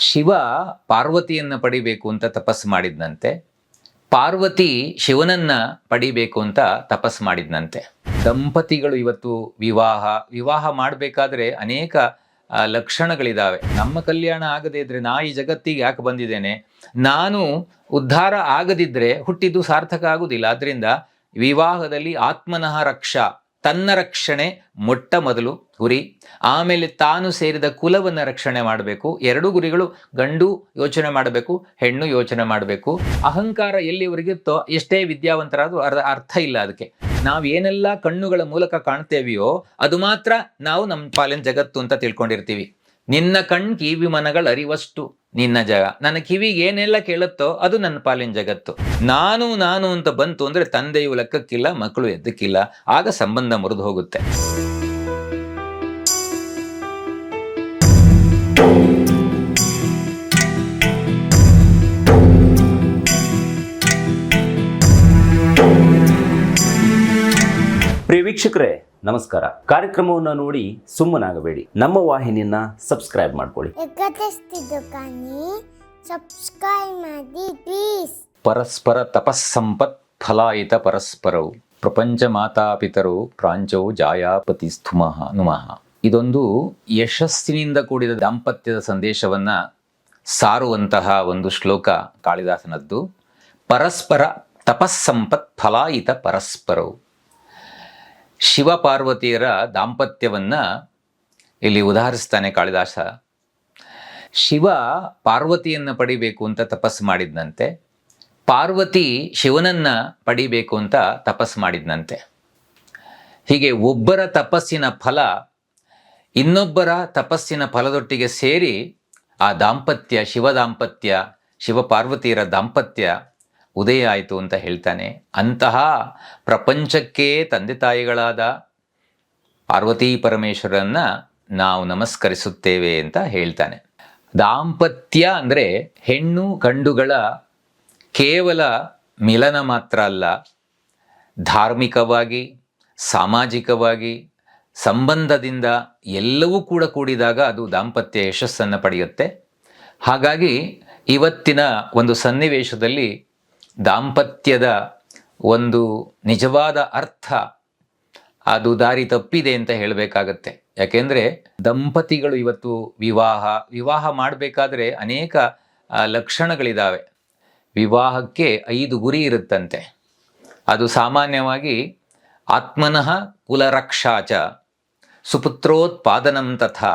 ಶಿವ ಪಾರ್ವತಿಯನ್ನು ಪಡಿಬೇಕು ಅಂತ ತಪಸ್ಸು ಮಾಡಿದ್ನಂತೆ. ಪಾರ್ವತಿ ಶಿವನನ್ನ ಪಡಿಬೇಕು ಅಂತ ತಪಸ್ಸು ಮಾಡಿದ್ನಂತೆ. ದಂಪತಿಗಳು ಇವತ್ತು ವಿವಾಹ ವಿವಾಹ ಮಾಡಬೇಕಾದ್ರೆ ಅನೇಕ ಲಕ್ಷಣಗಳಿದ್ದಾವೆ ನಮ್ಮ ಕಲ್ಯಾಣ ಆಗದೇ ಇದ್ರೆ ನಾ ಈ ಜಗತ್ತಿಗೆ ಯಾಕೆ ಬಂದಿದ್ದೇನೆ? ನಾನು ಉದ್ಧಾರ ಆಗದಿದ್ರೆ ಹುಟ್ಟಿದ್ದು ಸಾರ್ಥಕ ಆಗುದಿಲ್ಲ. ಆದ್ದರಿಂದ ವಿವಾಹದಲ್ಲಿ ಆತ್ಮನಃ ರಕ್ಷಾ ತನ್ನ ರಕ್ಷಣೆ ಮೊಟ್ಟ ಮೊದಲು ಗುರಿ. ಆಮೇಲೆ ತಾನು ಸೇರಿದ ಕುಲವನ್ನು ರಕ್ಷಣೆ ಮಾಡಬೇಕು. ಎರಡು ಗುರಿಗಳು ಗಂಡು ಯೋಚನೆ ಮಾಡಬೇಕು, ಹೆಣ್ಣು ಯೋಚನೆ ಮಾಡಬೇಕು. ಅಹಂಕಾರ ಎಲ್ಲಿವರೆಗಿತ್ತೋ ಎಷ್ಟೇ ವಿದ್ಯಾವಂತರಾದರೂ ಅರ್ಥ ಇಲ್ಲ ಅದಕ್ಕೆ. ನಾವು ಏನೆಲ್ಲ ಕಣ್ಣುಗಳ ಮೂಲಕ ಕಾಣ್ತೇವೆಯೋ, ಅದು ಮಾತ್ರ ನಾವು ನಮ್ಮ ಪಾಲಿನ ಜಗತ್ತು ಅಂತ ತಿಳ್ಕೊಂಡಿರ್ತೀವಿ. ನಿನ್ನ ಕಣ್ ಕಿವಿ ಮನಗಳ ಅರಿವಷ್ಟು ನಿನ್ನ ಜಗ. ನನ್ನ ಕಿವಿಗೆ ಏನೆಲ್ಲ ಕೇಳುತ್ತೋ ಅದು ನನ್ನ ಪಾಲಿನ ಜಗತ್ತು. ನಾನು ನಾನು ಅಂತ ಬಂತು ಅಂದ್ರೆ ತಂದೆಯು ಲೆಕ್ಕಕ್ಕಿಲ್ಲ, ಮಕ್ಕಳು ಎದ್ದಕ್ಕಿಲ್ಲ. ಆಗ ಸಂಬಂಧ ಮುರಿದು ಹೋಗುತ್ತೆ. ಪ್ರಿಯ ವೀಕ್ಷಕರೇ ನಮಸ್ಕಾರ. ಕಾರ್ಯಕ್ರಮವನ್ನು ನೋಡಿ ಸುಮ್ಮನಾಗಬೇಡಿ. ನಮ್ಮ ವಾಹಿನಿಯನ್ನ ಸಬ್ಸ್ಕ್ರೈಬ್ ಮಾಡ್ಕೊಳ್ಳಿ. ಎಕತೆಸ್ತಿದ್ದು ಕಾನಿ ಸಬ್ಸ್ಕ್ರೈಬ್ ಮಾಡಿ ಪ್ಲೀಸ್ ಪರಸ್ಪರ ತಪಸ್ಸಂಪತ್ ಫಲಾಯಿತ ಪರಸ್ಪರವು. ಪ್ರಪಂಚ ಮಾತಾಪಿತರು ಪ್ರಾಂಚೌ ಜಾಯಾಪತಿ ಸ್ಥುಮಃ ನುಮಃ. ಇದೊಂದು ಯಶಸ್ಸಿನಿಂದ ಕೂಡಿದ ದಾಂಪತ್ಯದ ಸಂದೇಶವನ್ನ ಸಾರುವಂತಹ ಒಂದು ಶ್ಲೋಕ ಕಾಳಿದಾಸನದ್ದು. ಪರಸ್ಪರ ತಪಸ್ಸಂಪತ್ ಫಲಾಯಿತ ಪರಸ್ಪರವು. ಶಿವ ಪಾರ್ವತಿಯರ ದಾಂಪತ್ಯವನ್ನ ಇಲ್ಲಿ ಉದಾಹರಿಸ್ತಾನೆ ಕಾಳಿದಾಸ. ಶಿವ ಪಾರ್ವತಿಯನ್ನು ಪಡಿಬೇಕು ಅಂತ ತಪಸ್ಸು ಮಾಡಿದ್ನಂತೆ. ಪಾರ್ವತಿ ಶಿವನನ್ನ ಪಡಿಬೇಕು ಅಂತ ತಪಸ್ಸು ಮಾಡಿದ್ನಂತೆ. ಹೀಗೆ ಒಬ್ಬರ ತಪಸ್ಸಿನ ಫಲ ಇನ್ನೊಬ್ಬರ ತಪಸ್ಸಿನ ಫಲದೊಟ್ಟಿಗೆ ಸೇರಿ ಆ ದಾಂಪತ್ಯ, ಶಿವ ದಾಂಪತ್ಯ ಶಿವ ಪಾರ್ವತಿಯರ ದಾಂಪತ್ಯ ಉದಯ ಆಯಿತು ಅಂತ ಹೇಳ್ತಾನೆ. ಅಂತಹ ಪ್ರಪಂಚಕ್ಕೆ ತಂದೆ ತಾಯಿಗಳಾದ ಪಾರ್ವತಿ ಪರಮೇಶ್ವರನ್ನ ನಾವು ನಮಸ್ಕರಿಸುತ್ತೇವೆ ಅಂತ ಹೇಳ್ತಾನೆ. ದಾಂಪತ್ಯ ಅಂದರೆ ಹೆಣ್ಣು ಗಂಡುಗಳ ಕೇವಲ ಮಿಲನ ಮಾತ್ರ ಅಲ್ಲ, ಧಾರ್ಮಿಕವಾಗಿ, ಸಾಮಾಜಿಕವಾಗಿ, ಸಂಬಂಧದಿಂದ ಎಲ್ಲವೂ ಕೂಡ ಕೂಡಿದಾಗ ಅದು ದಾಂಪತ್ಯ ಯಶಸ್ಸನ್ನು ಪಡೆಯುತ್ತೆ. ಹಾಗಾಗಿ ಇವತ್ತಿನ ಒಂದು ಸನ್ನಿವೇಶದಲ್ಲಿ ದಾಂಪತ್ಯದ ಒಂದು ನಿಜವಾದ ಅರ್ಥ ಅದು ದಾರಿ ತಪ್ಪಿದೆ ಅಂತ ಹೇಳಬೇಕಾಗತ್ತೆ. ಯಾಕೆಂದರೆ ದಂಪತಿಗಳು ಇವತ್ತು ವಿವಾಹ ವಿವಾಹ ಮಾಡಬೇಕಾದ್ರೆ ಅನೇಕ ಲಕ್ಷಣಗಳಿದ್ದಾವೆ ವಿವಾಹಕ್ಕೆ ಐದು ಗುರಿ ಇರುತ್ತಂತೆ. ಅದು ಸಾಮಾನ್ಯವಾಗಿ ಆತ್ಮನಃ ಕುಲರಕ್ಷಾಚ, ಸುಪುತ್ರೋತ್ಪಾದನಂ ತಥಾ,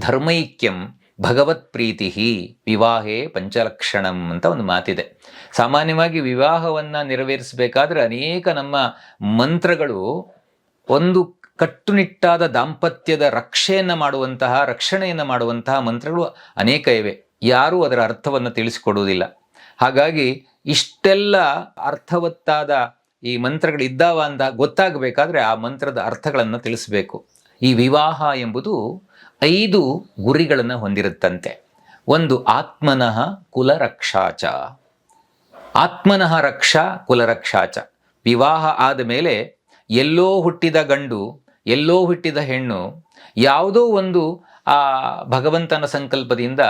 ಧರ್ಮೈಕ್ಯಂ ಭಗವತ್ ಪ್ರೀತಿ ವಿವಾಹೇ ಪಂಚಲಕ್ಷಣಂ ಅಂತ ಒಂದು ಮಾತಿದೆ. ಸಾಮಾನ್ಯವಾಗಿ ವಿವಾಹವನ್ನು ನೆರವೇರಿಸಬೇಕಾದ್ರೆ ಅನೇಕ ನಮ್ಮ ಮಂತ್ರಗಳು ಒಂದು ಕಟ್ಟುನಿಟ್ಟಾದ ದಾಂಪತ್ಯದ ರಕ್ಷೆಯನ್ನು ಮಾಡುವಂತಹ, ರಕ್ಷಣೆಯನ್ನು ಮಾಡುವಂತಹ ಮಂತ್ರಗಳು ಅನೇಕ ಇವೆ. ಯಾರೂ ಅದರ ಅರ್ಥವನ್ನು ತಿಳಿಸಿಕೊಡುವುದಿಲ್ಲ. ಹಾಗಾಗಿ ಇಷ್ಟೆಲ್ಲ ಅರ್ಥವತ್ತಾದ ಈ ಮಂತ್ರಗಳಿದ್ದಾವ ಅಂತ ಗೊತ್ತಾಗಬೇಕಾದ್ರೆ ಆ ಮಂತ್ರದ ಅರ್ಥಗಳನ್ನು ತಿಳಿಸಬೇಕು. ಈ ವಿವಾಹ ಎಂಬುದು ಐದು ಗುರಿಗಳನ್ನು ಹೊಂದಿರುತ್ತಂತೆ. ಒಂದು ಆತ್ಮನಃ ಕುಲರಕ್ಷಾಚ. ಆತ್ಮನಃ ರಕ್ಷಾ, ಕುಲರಕ್ಷಾಚ. ವಿವಾಹ ಆದ ಮೇಲೆ ಎಲ್ಲೋ ಹುಟ್ಟಿದ ಗಂಡು, ಎಲ್ಲೋ ಹುಟ್ಟಿದ ಹೆಣ್ಣು, ಯಾವುದೋ ಒಂದು ಆ ಭಗವಂತನ ಸಂಕಲ್ಪದಿಂದ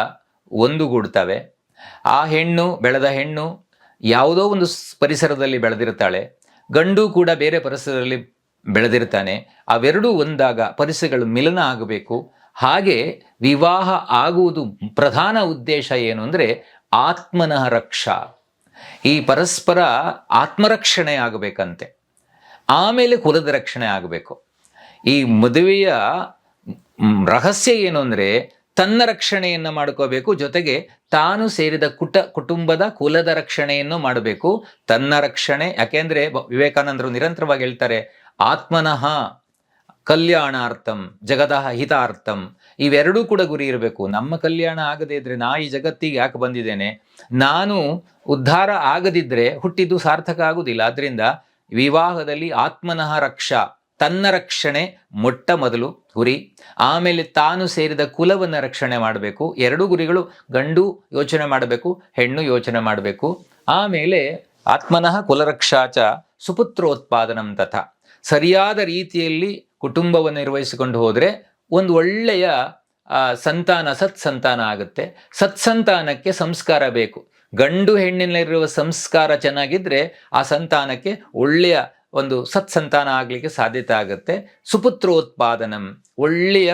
ಒಂದುಗೂಡ್ತವೆ. ಆ ಹೆಣ್ಣು ಬೆಳೆದ ಹೆಣ್ಣು ಯಾವುದೋ ಒಂದು ಪರಿಸರದಲ್ಲಿ ಬೆಳೆದಿರ್ತಾಳೆ ಗಂಡು ಕೂಡ ಬೇರೆ ಪರಿಸರದಲ್ಲಿ ಬೆಳೆದಿರ್ತಾನೆ ಅವೆರಡೂ ಒಂದಾಗ ಪರಿಸರಗಳು ಮಿಲನ ಆಗಬೇಕು. ಹಾಗೆ ವಿವಾಹ ಆಗುವುದು ಪ್ರಧಾನ ಉದ್ದೇಶ ಏನು ಅಂದರೆ ಆತ್ಮನಃ ರಕ್ಷಾ. ಈ ಪರಸ್ಪರ ಆತ್ಮರಕ್ಷಣೆ ಆಗಬೇಕಂತೆ. ಆಮೇಲೆ ಕುಲದ ರಕ್ಷಣೆ ಆಗಬೇಕು. ಈ ಮದುವೆಯ ರಹಸ್ಯ ಏನು ಅಂದರೆ ತನ್ನ ರಕ್ಷಣೆಯನ್ನು ಮಾಡ್ಕೋಬೇಕು, ಜೊತೆಗೆ ತಾನು ಸೇರಿದ ಕುಟ, ಕುಟುಂಬದ ಕುಲದ ರಕ್ಷಣೆಯನ್ನು ಮಾಡಬೇಕು. ತನ್ನ ರಕ್ಷಣೆ, ಯಾಕೆಂದರೆ ವಿವೇಕಾನಂದರು ನಿರಂತರವಾಗಿ ಹೇಳ್ತಾರೆ, ಆತ್ಮನಃ ಕಲ್ಯಾಣಾರ್ಥಂ, ಜಗದ ಹಿತಾರ್ಥಂ, ಇವೆರಡೂ ಕೂಡ ಗುರಿ ಇರಬೇಕು. ನಮ್ಮ ಕಲ್ಯಾಣ ಆಗದೇ ಇದ್ರೆ ನಾ ಈ ಜಗತ್ತಿಗೆ ಯಾಕೆ ಬಂದಿದ್ದೇನೆ? ನಾನು ಉದ್ಧಾರ ಆಗದಿದ್ರೆ ಹುಟ್ಟಿದ್ದು ಸಾರ್ಥಕ ಆಗುವುದಿಲ್ಲ ಆದ್ರಿಂದ ವಿವಾಹದಲ್ಲಿ ಆತ್ಮನಃ ರಕ್ಷಾ, ತನ್ನ ರಕ್ಷಣೆ ಮೊಟ್ಟ ಮೊದಲು ಗುರಿ. ಆಮೇಲೆ ತಾನು ಸೇರಿದ ಕುಲವನ್ನು ರಕ್ಷಣೆ ಮಾಡಬೇಕು. ಎರಡು ಗುರಿಗಳು ಗಂಡು ಯೋಚನೆ ಮಾಡಬೇಕು, ಹೆಣ್ಣು ಯೋಚನೆ ಮಾಡಬೇಕು. ಆಮೇಲೆ ಆತ್ಮನಃ ಕುಲರಕ್ಷಾಚ ಸುಪುತ್ರೋತ್ಪಾದನಂ ತಥ. ಸರಿಯಾದ ರೀತಿಯಲ್ಲಿ ಕುಟುಂಬವನ್ನು ನಿರ್ವಹಿಸಿಕೊಂಡು ಹೋದರೆ ಒಂದು ಒಳ್ಳೆಯ ಸಂತಾನ ಸತ್ಸಂತಾನ ಆಗುತ್ತೆ. ಸತ್ಸಂತಾನಕ್ಕೆ ಸಂಸ್ಕಾರ ಬೇಕು. ಗಂಡು ಹೆಣ್ಣಿನಲ್ಲಿರುವ ಸಂಸ್ಕಾರ ಚೆನ್ನಾಗಿದ್ದರೆ ಆ ಸಂತಾನಕ್ಕೆ ಒಳ್ಳೆಯ ಒಂದು ಸತ್ಸಂತಾನ ಆಗಲಿಕ್ಕೆ ಸಾಧ್ಯತೆ ಆಗುತ್ತೆ. ಸುಪುತ್ರೋತ್ಪಾದನಂ, ಒಳ್ಳೆಯ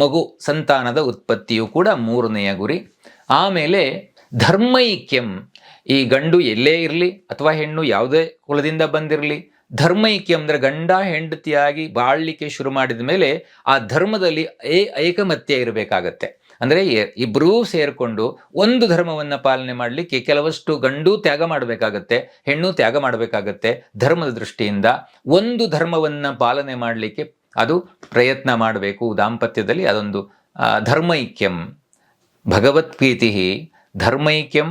ಮಗು ಸಂತಾನದ ಉತ್ಪತ್ತಿಯು ಕೂಡ ಮೂರನೆಯ ಗುರಿ. ಆಮೇಲೆ ಧರ್ಮೈಕ್ಯಂ, ಈ ಗಂಡು ಎಲ್ಲೇ ಇರಲಿ ಅಥವಾ ಹೆಣ್ಣು ಯಾವುದೇ ಕುಲದಿಂದ ಬಂದಿರಲಿ ಧರ್ಮೈಕ್ಯ ಅಂದರೆ ಗಂಡ ಹೆಂಡತಿಯಾಗಿ ಬಾಳಲಿಕ್ಕೆ ಶುರು ಮಾಡಿದ ಮೇಲೆ ಆ ಧರ್ಮದಲ್ಲಿ ಏ ಐಕಮತ್ಯ ಇರಬೇಕಾಗತ್ತೆ. ಅಂದರೆ ಇಬ್ಬರೂ ಸೇರಿಕೊಂಡು ಒಂದು ಧರ್ಮವನ್ನು ಪಾಲನೆ ಮಾಡಲಿಕ್ಕೆ ಕೆಲವಷ್ಟು ಗಂಡು ತ್ಯಾಗ ಮಾಡಬೇಕಾಗತ್ತೆ, ಹೆಣ್ಣು ತ್ಯಾಗ ಮಾಡಬೇಕಾಗತ್ತೆ ಧರ್ಮದ ದೃಷ್ಟಿಯಿಂದ. ಒಂದು ಧರ್ಮವನ್ನು ಪಾಲನೆ ಮಾಡಲಿಕ್ಕೆ ಅದು ಪ್ರಯತ್ನ ಮಾಡಬೇಕು ದಾಂಪತ್ಯದಲ್ಲಿ ಅದೊಂದು ಧರ್ಮೈಕ್ಯಂ. ಭಗವತ್ಪ್ರೀತಿ ಧರ್ಮೈಕ್ಯಂ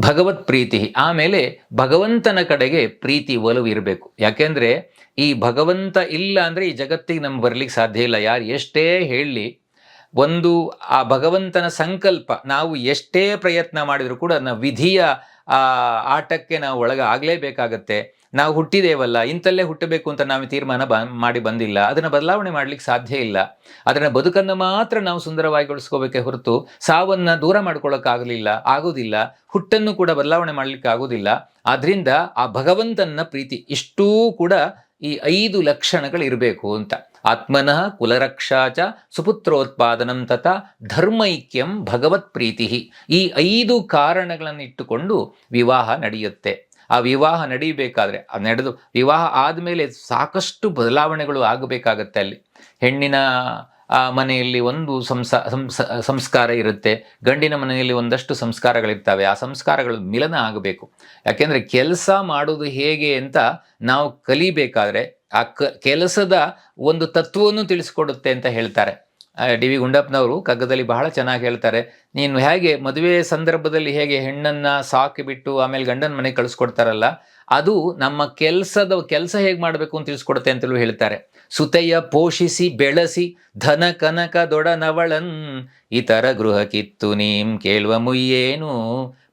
ಭಗವತ್ ಪ್ರೀತಿ, ಆಮೇಲೆ ಭಗವಂತನ ಕಡೆಗೆ ಪ್ರೀತಿ ಒಲವು ಇರಬೇಕು. ಯಾಕೆಂದರೆ ಈ ಭಗವಂತ ಇಲ್ಲ ಅಂದರೆ ಈ ಜಗತ್ತಿಗೆ ನಮ್ಗೆ ಬರ್ಲಿಕ್ಕೆ ಸಾಧ್ಯ ಇಲ್ಲ. ಯಾರು ಎಷ್ಟೇ ಹೇಳಲಿ ಒಂದು ಆ ಭಗವಂತನ ಸಂಕಲ್ಪ, ನಾವು ಎಷ್ಟೇ ಪ್ರಯತ್ನ ಮಾಡಿದರೂ ಕೂಡ ನಾವು ವಿಧಿಯ, ಆ, ಆಟಕ್ಕೆ ನಾವು ಒಳಗೆ ಆಗಲೇಬೇಕಾಗತ್ತೆ ನಾವು ಹುಟ್ಟಿದೇವಲ್ಲ, ಇಂತಲ್ಲೇ ಹುಟ್ಟಬೇಕು ಅಂತ ನಾವು ತೀರ್ಮಾನ ಬ, ಮಾಡಿ ಬಂದಿಲ್ಲ, ಅದನ್ನು ಬದಲಾವಣೆ ಮಾಡ್ಲಿಕ್ಕೆ ಸಾಧ್ಯ ಇಲ್ಲ. ಅದನ್ನು ಬದುಕನ್ನು ಮಾತ್ರ ನಾವು ಸುಂದರವಾಗಿಗೊಳಿಸ್ಕೋಬೇಕೆ ಹೊರತು ಸಾವನ್ನ ದೂರ ಮಾಡ್ಕೊಳ್ಳೋಕ್ಕಾಗಲಿಲ್ಲ ಆಗೋದಿಲ್ಲ. ಹುಟ್ಟನ್ನು ಕೂಡ ಬದಲಾವಣೆ ಮಾಡಲಿಕ್ಕೆ ಆಗೋದಿಲ್ಲ. ಆದ್ದರಿಂದ ಆ ಭಗವಂತನ ಪ್ರೀತಿ ಇಷ್ಟೂ ಕೂಡ ಈ ಐದು ಲಕ್ಷಣಗಳು ಇರಬೇಕು ಅಂತ. ಆತ್ಮನಃ ಕುಲರಕ್ಷಾಚ ಸುಪುತ್ರೋತ್ಪಾದನಂ ತಥಾ ಧರ್ಮೈಕ್ಯಂ ಭಗವತ್ ಪ್ರೀತಿ ಈ ಐದು ಕಾರಣಗಳನ್ನು ಇಟ್ಟುಕೊಂಡು ವಿವಾಹ ನಡೆಯುತ್ತೆ. ಆ ವಿವಾಹ ನಡೀಬೇಕಾದ್ರೆ ನಡೆದು ವಿವಾಹ ಆದಮೇಲೆ ಸಾಕಷ್ಟು ಬದಲಾವಣೆಗಳು ಆಗಬೇಕಾಗತ್ತೆ ಅಲ್ಲಿ. ಹೆಣ್ಣಿನ, ಆ, ಮನೆಯಲ್ಲಿ ಒಂದು ಸಂಸ, ಸಂಸ- ಸಂಸ್ಕಾರ ಇರುತ್ತೆ, ಗಂಡಿನ ಮನೆಯಲ್ಲಿ ಒಂದಷ್ಟು ಸಂಸ್ಕಾರಗಳಿರ್ತವೆ, ಆ ಸಂಸ್ಕಾರಗಳು ಮಿಲನ ಆಗಬೇಕು. ಯಾಕೆಂದರೆ ಕೆಲಸ ಮಾಡೋದು ಹೇಗೆ ಅಂತ ನಾವು ಕಲಿಬೇಕಾದ್ರೆ, ಆ ಕೆಲಸದ ಒಂದು ತತ್ವವನ್ನು ತಿಳಿಸ್ಕೊಡುತ್ತೆ ಅಂತ ಹೇಳ್ತಾರೆ. ಡಿ ವಿ ಗುಂಡಪ್ಪನವರು ಕಗ್ಗದಲ್ಲಿ ಬಹಳ ಚೆನ್ನಾಗಿ ಹೇಳ್ತಾರೆ, ನೀನು ಹೇಗೆ ಮದುವೆ ಸಂದರ್ಭದಲ್ಲಿ ಹೇಗೆ ಹೆಣ್ಣನ್ನ ಸಾಕಿ ಬಿಟ್ಟು ಆಮೇಲೆ ಗಂಡನ ಮನೆಗೆ ಕಳಿಸ್ಕೊಡ್ತಾರಲ್ಲ, ಅದು ನಮ್ಮ ಕೆಲಸದ, ಕೆಲಸ ಹೇಗೆ ಮಾಡಬೇಕು ಅಂತ ತಿಳಿಸ್ಕೊಡುತ್ತೆ ಅಂತಲೂ ಹೇಳ್ತಾರೆ. ಸುತೆಯ ಪೋಷಿಸಿ ಬೆಳೆಸಿ ಧನ ಕನಕ ದೊಡನವಳನ್, ಇತರ ಗೃಹ ಕಿತ್ತು ನೀಂ ಕೇಳುವ ಮುಯ್ಯೇನು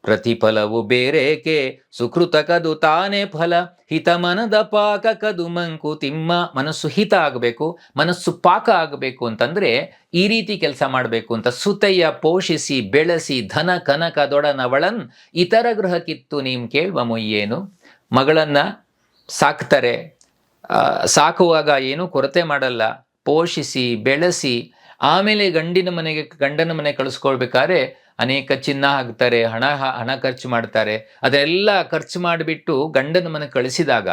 ಪ್ರತಿಫಲವು ಬೇರೇಕೆ? ಸುಕೃತ ಕದು ತಾನೇ ಫಲ, ಹಿತ ಮನದ ಪಾಕ ಕದು ಮಂಕು ತಿಮ್ಮ, ಮನಸ್ಸು ಹಿತ ಆಗಬೇಕು, ಮನಸ್ಸು ಪಾಕ ಆಗಬೇಕು ಅಂತಂದ್ರೆ ಈ ರೀತಿ ಕೆಲಸ ಮಾಡಬೇಕು ಅಂತ ಸುತಯ್ಯ ಪೋಷಿಸಿ, ಬೆಳೆಸಿ, ಧನ, ಕನಕ, ದೊಡನವಳನ್ ಇತರ ಗೃಹಕ್ಕಿತ್ತು ಕಿತ್ತು ನೀಂ ಕೇಳುವ ಮೊಯ್ಯೇನು? ಮಗಳನ್ನ ಸಾಕ್ತಾರೆ ಸಾಕುವಾಗ ಏನೂ ಕೊರತೆ ಮಾಡಲ್ಲ, ಪೋಷಿಸಿ, ಬೆಳೆಸಿ, ಆಮೇಲೆ ಗಂಡಿನ ಮನೆಗೆ, ಗಂಡನ ಮನೆ ಕಳಿಸ್ಕೊಳ್ಬೇಕಾದ್ರೆ ಅನೇಕ ಚಿನ್ನ ಹಾಕ್ತಾರೆ, ಹಣ ಹಣ ಖರ್ಚು ಮಾಡ್ತಾರೆ. ಅದೆಲ್ಲ ಖರ್ಚು ಮಾಡಿಬಿಟ್ಟು ಗಂಡನ ಮನೆ ಕಳಿಸಿದಾಗ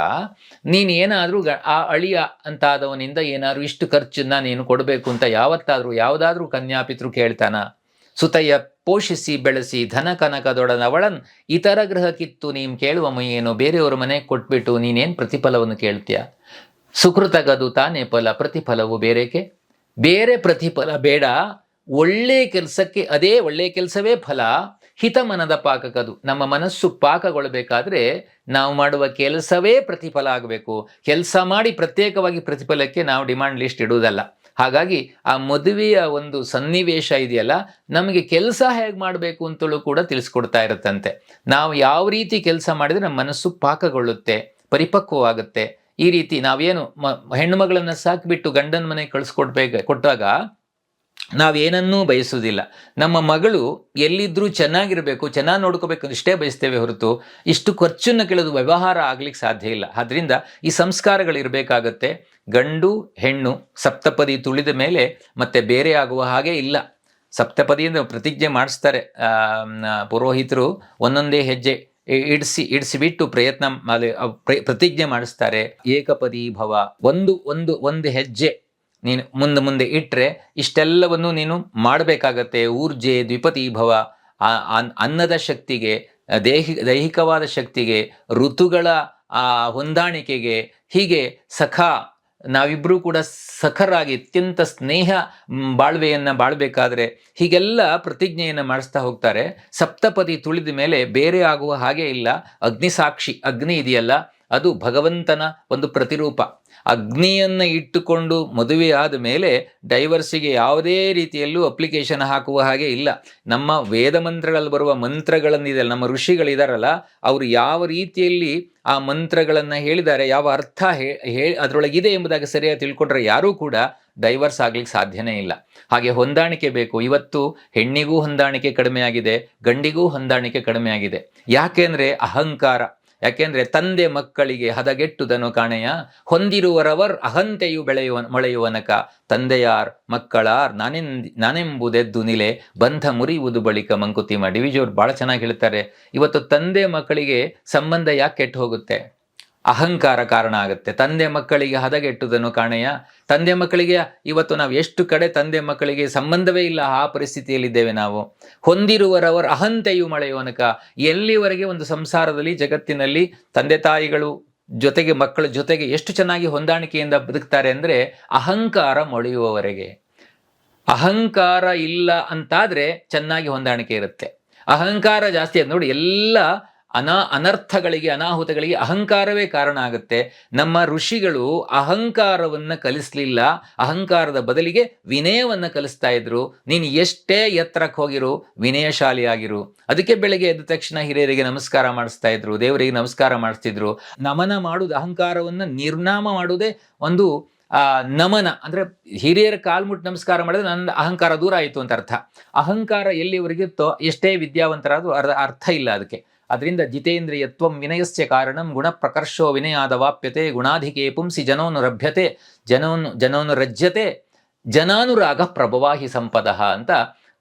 ನೀನು ಏನಾದರೂ ಆ ಅಳಿಯ ಅಂತಾದವನಿಂದ ಏನಾದರೂ ಇಷ್ಟು ಖರ್ಚನ್ನ ನೀನು ಕೊಡಬೇಕು ಅಂತ ಯಾವತ್ತಾದರೂ, ಯಾವುದಾದ್ರೂ ಕನ್ಯಾಪಿತೃ ಕೇಳ್ತಾನ? ಸುತಯ್ಯ, ಪೋಷಿಸಿ, ಬೆಳೆಸಿ, ಧನ ಕನಕದೊಡನವಳನ್ ಇತರ ಗೃಹ ಕಿತ್ತು ನೀನು ಕೇಳುವ ಏನು? ಬೇರೆಯವ್ರ ಮನೆಗೆ ಕೊಟ್ಬಿಟ್ಟು ನೀನೇನು ಪ್ರತಿಫಲವನ್ನು ಕೇಳ್ತೀಯ? ಸುಕೃತಗದು ತಾನೇ ಫಲ ಪ್ರತಿಫಲವು ಬೇರೆಕೆ? ಬೇರೆ ಪ್ರತಿಫಲ ಬೇಡ. ಒಳ್ಳೆ ಕೆಲಸಕ್ಕೆ ಅದೇ ಒಳ್ಳೆ ಕೆಲಸವೇ ಫಲ, ಹಿತ ಮನದ ಪಾಕಕದು ನಮ್ಮ ಮನಸ್ಸು ಪಾಕಗೊಳ್ಳಬೇಕಾದ್ರೆ ನಾವು ಮಾಡುವ ಕೆಲಸವೇ ಪ್ರತಿಫಲ ಆಗಬೇಕು. ಕೆಲಸ ಮಾಡಿ ಪ್ರತ್ಯೇಕವಾಗಿ ಪ್ರತಿಫಲಕ್ಕೆ ನಾವು ಡಿಮಾಂಡ್ ಲಿಸ್ಟ್ ಇಡುವುದಲ್ಲ. ಹಾಗಾಗಿ ಆ ಮದುವೆಯ ಒಂದು ಸನ್ನಿವೇಶ ಇದೆಯಲ್ಲ, ನಮಗೆ ಕೆಲಸ ಹೇಗೆ ಮಾಡಬೇಕು ಅಂತಲೂ ಕೂಡ ತಿಳಿಸ್ಕೊಡ್ತಾ ಇರುತ್ತಂತೆ. ನಾವು ಯಾವ ರೀತಿ ಕೆಲಸ ಮಾಡಿದ್ರೆ ನಮ್ಮ ಮನಸ್ಸು ಪಾಕಗೊಳ್ಳುತ್ತೆ, ಪರಿಪಕ್ವವಾಗುತ್ತೆ. ಈ ರೀತಿ ನಾವೇನು ಮ, ಹೆಣ್ಣು ಮಗಳನ್ನು ಸಾಕಿಬಿಟ್ಟು ಗಂಡನ ಮನೆಗೆ ಕಳಿಸ್ಕೊಡ್ಬೇಕು, ಕೊಟ್ಟಾಗ ನಾವೇನನ್ನೂ ಬಯಸುವುದಿಲ್ಲ. ನಮ್ಮ ಮಗಳು ಎಲ್ಲಿದ್ದರೂ ಚೆನ್ನಾಗಿರಬೇಕು, ಚೆನ್ನಾಗಿ ನೋಡ್ಕೋಬೇಕು ಇಷ್ಟೇ ಬಯಸ್ತೇವೆ ಹೊರತು ಇಷ್ಟು ಖರ್ಚನ್ನು ಕೇಳೋದು ವ್ಯವಹಾರ ಆಗ್ಲಿಕ್ಕೆ ಸಾಧ್ಯ ಇಲ್ಲ. ಆದ್ದರಿಂದ ಈ ಸಂಸ್ಕಾರಗಳಿರಬೇಕಾಗತ್ತೆ ಗಂಡು, ಹೆಣ್ಣು, ಸಪ್ತಪದಿ ತುಳಿದ ಮೇಲೆ ಮತ್ತೆ ಬೇರೆ ಆಗುವ ಹಾಗೆ ಇಲ್ಲ. ಸಪ್ತಪದಿಯಿಂದ ಪ್ರತಿಜ್ಞೆ ಮಾಡಿಸ್ತಾರೆ. ಪುರೋಹಿತರು ಒಂದೊಂದೇ ಹೆಜ್ಜೆ ಇಡಿಸಿ ಇಡ್ಸಿ, ಇಡಿಸಿಬಿಟ್ಟು ಪ್ರಯತ್ನ ಪ್ರತಿಜ್ಞೆ ಮಾಡಿಸ್ತಾರೆ. ಏಕಪದಿ ಭವ ಒಂದು ಒಂದು ಒಂದು ಹೆಜ್ಜೆ. ನೀನು ಮುಂದೆ ಮುಂದೆ ಇಟ್ಟರೆ ಇಷ್ಟೆಲ್ಲವನ್ನು ನೀನು ಮಾಡಬೇಕಾಗತ್ತೆ. ಊರ್ಜೆ ದ್ವಿಪತಿ ಭವ ಅನ್ನದ ಶಕ್ತಿಗೆ, ದೇಹಿ, ದೈಹಿಕವಾದ ಶಕ್ತಿಗೆ, ಋತುಗಳ, ಆ, ಹೊಂದಾಣಿಕೆಗೆ. ಹೀಗೆ ಸಖ ನಾವಿಬ್ಬರೂ ಕೂಡ ಸಖರಾಗಿ ಅತ್ಯಂತ ಸ್ನೇಹ ಬಾಳ್ವೆಯನ್ನು ಬಾಳ್ಬೇಕಾದ್ರೆ ಹೀಗೆಲ್ಲ ಪ್ರತಿಜ್ಞೆಯನ್ನು ಮಾಡಿಸ್ತಾ ಹೋಗ್ತಾರೆ. ಸಪ್ತಪದಿ ತುಳಿದ ಮೇಲೆ ಬೇರೆ ಆಗುವ ಹಾಗೆ ಇಲ್ಲ. ಅಗ್ನಿಸಾಕ್ಷಿ, ಅಗ್ನಿ ಇದೆಯಲ್ಲ. ಅದು ಭಗವಂತನ ಒಂದು ಪ್ರತಿರೂಪ. ಅಗ್ನಿಯನ್ನು ಇಟ್ಟುಕೊಂಡು ಮದುವೆ ಆದ ಮೇಲೆ ಡೈವರ್ಸಿಗೆ ಯಾವುದೇ ರೀತಿಯಲ್ಲೂ ಅಪ್ಲಿಕೇಶನ್ ಹಾಕುವ ಹಾಗೆ ಇಲ್ಲ. ನಮ್ಮ ವೇದ ಮಂತ್ರಗಳಲ್ಲಿ ಬರುವ ಮಂತ್ರಗಳನ್ನಿದೆ, ನಮ್ಮ ಋಷಿಗಳಿದಾರಲ್ಲ, ಅವರು ಯಾವ ರೀತಿಯಲ್ಲಿ ಆ ಮಂತ್ರಗಳನ್ನು ಹೇಳಿದ್ದಾರೆ, ಯಾವ ಅರ್ಥ ಹೇ ಅದರೊಳಗಿದೆ ಎಂಬುದಾಗಿ ಸರಿಯಾಗಿ ತಿಳ್ಕೊಂಡ್ರೆ ಯಾರೂ ಕೂಡ ಡೈವರ್ಸ್ ಆಗ್ಲಿಕ್ಕೆ ಸಾಧ್ಯನೇ ಇಲ್ಲ. ಹಾಗೆ ಹೊಂದಾಣಿಕೆ ಬೇಕು. ಇವತ್ತು ಹೆಣ್ಣಿಗೂ ಹೊಂದಾಣಿಕೆ ಕಡಿಮೆ ಆಗಿದೆ ಗಂಡಿಗೂ ಹೊಂದಾಣಿಕೆ ಕಡಿಮೆ ಆಗಿದೆ ಯಾಕೆಂದರೆ ಅಹಂಕಾರ. ಯಾಕೆಂದ್ರೆ ತಂದೆ ಮಕ್ಕಳಿಗೆ ಹದಗೆಟ್ಟುದನು ಕಾಣೆಯ, ಹೊಂದಿರುವರವರ್ ಅಹಂತೆಯು ಬೆಳೆಯುವ, ಮೊಳೆಯುವನಕ. ತಂದೆಯಾರ್, ಮಕ್ಕಳಾರ್ ನಾನೆಂದ್, ನಾನೆಂಬುದೆದ್ದು ನಿಲೆ, ಬಂಧ ಮುರಿಯುವುದು ಬಳಿಕ ಮಂಕುತಿಮ್ಮ ಡಿವಿಜಿಯವ್ರು ಭಾಳ ಚೆನ್ನಾಗಿ ಹೇಳ್ತಾರೆ. ಇವತ್ತು ತಂದೆ ಮಕ್ಕಳಿಗೆ ಸಂಬಂಧ ಯಾಕೆ ಕೆಟ್ಟು ಹೋಗುತ್ತೆ? ಅಹಂಕಾರ ಕಾರಣ ಆಗುತ್ತೆ. ತಂದೆ ಮಕ್ಕಳಿಗೆ ಹದಗೆಟ್ಟುದನ್ನು ಕಾಣೆಯ. ತಂದೆ ಮಕ್ಕಳಿಗೆ ಇವತ್ತು ನಾವು ಎಷ್ಟು ಕಡೆ ತಂದೆ ಮಕ್ಕಳಿಗೆ ಸಂಬಂಧವೇ ಇಲ್ಲ, ಆ ಪರಿಸ್ಥಿತಿಯಲ್ಲಿದ್ದೇವೆ ನಾವು. ಹೊಂದಿರುವರವರ ಅಹಂತೆಯು ಮಳೆಯುವನಕ ಎಲ್ಲಿವರೆಗೆ ಒಂದು ಸಂಸಾರದಲ್ಲಿ, ಜಗತ್ತಿನಲ್ಲಿ ತಂದೆ ತಾಯಿಗಳು ಜೊತೆಗೆ ಮಕ್ಕಳ ಜೊತೆಗೆ ಎಷ್ಟು ಚೆನ್ನಾಗಿ ಹೊಂದಾಣಿಕೆಯಿಂದ ಬದುಕ್ತಾರೆ ಅಂದರೆ ಅಹಂಕಾರ ಮೊಳೆಯುವವರೆಗೆ. ಅಹಂಕಾರ ಇಲ್ಲ ಅಂತಾದ್ರೆ ಚೆನ್ನಾಗಿ ಹೊಂದಾಣಿಕೆ ಇರುತ್ತೆ. ಅಹಂಕಾರ ಜಾಸ್ತಿ ಅದು ನೋಡಿ, ಎಲ್ಲ ಅನಾ ಅನರ್ಥಗಳಿಗೆ, ಅನಾಹುತಗಳಿಗೆ ಅಹಂಕಾರವೇ ಕಾರಣ ಆಗುತ್ತೆ. ನಮ್ಮ ಋಷಿಗಳು ಅಹಂಕಾರವನ್ನ ಕಲಿಸ್ಲಿಲ್ಲ. ಅಹಂಕಾರದ ಬದಲಿಗೆ ವಿನಯವನ್ನು ಕಲಿಸ್ತಾ ಇದ್ರು. ನೀನು ಎಷ್ಟೇ ಎತ್ತರಕ್ಕೆ ಹೋಗಿರು ವಿನಯಶಾಲಿಯಾಗಿರು ಅದಕ್ಕೆ ಬೆಳಗ್ಗೆ ಎದ್ದ ತಕ್ಷಣ ಹಿರಿಯರಿಗೆ ನಮಸ್ಕಾರ ಮಾಡಿಸ್ತಾ ಇದ್ರು. ದೇವರಿಗೆ ನಮಸ್ಕಾರ ಮಾಡಿಸ್ತಿದ್ರು. ನಮನ ಮಾಡುವುದು, ಅಹಂಕಾರವನ್ನ ನಿರ್ನಾಮ ಮಾಡುವುದೇ ಒಂದು, ಆ, ನಮನ. ಅಂದ್ರೆ ಹಿರಿಯರ ಕಾಲ್ಮುಟ್ಟು ನಮಸ್ಕಾರ ಮಾಡಿದ್ರೆ ನನ್ನ ಅಹಂಕಾರ ದೂರ ಆಯಿತು ಅಂತ ಅರ್ಥ. ಅಹಂಕಾರ ಎಲ್ಲಿವರೆಗಿತ್ತೋ ಎಷ್ಟೇ ವಿದ್ಯಾವಂತರಾದ್ರೂ ಅರ್ಧ, ಅರ್ಥ ಇಲ್ಲ ಅದಕ್ಕೆ. ಅದರಿಂದ ಜಿತೇಂದ್ರಿಯತ್ವಂ ವಿನಯಸ್ಯ ಕಾರಣಂ ಗುಣ ಪ್ರಕರ್ಷೋ ವಿನಯಾದವಾಪ್ಯತೆ ಗುಣಾಧಿಕೆ ಪುಂಸಿ ಜನೋನು ರಭ್ಯತೆ, ಜನೋನು ಜನೋನು ರಜ್ಯತೆ, ಜನಾನುರಾಗ ಪ್ರಭವಾಹಿ ಸಂಪದಃ ಅಂತ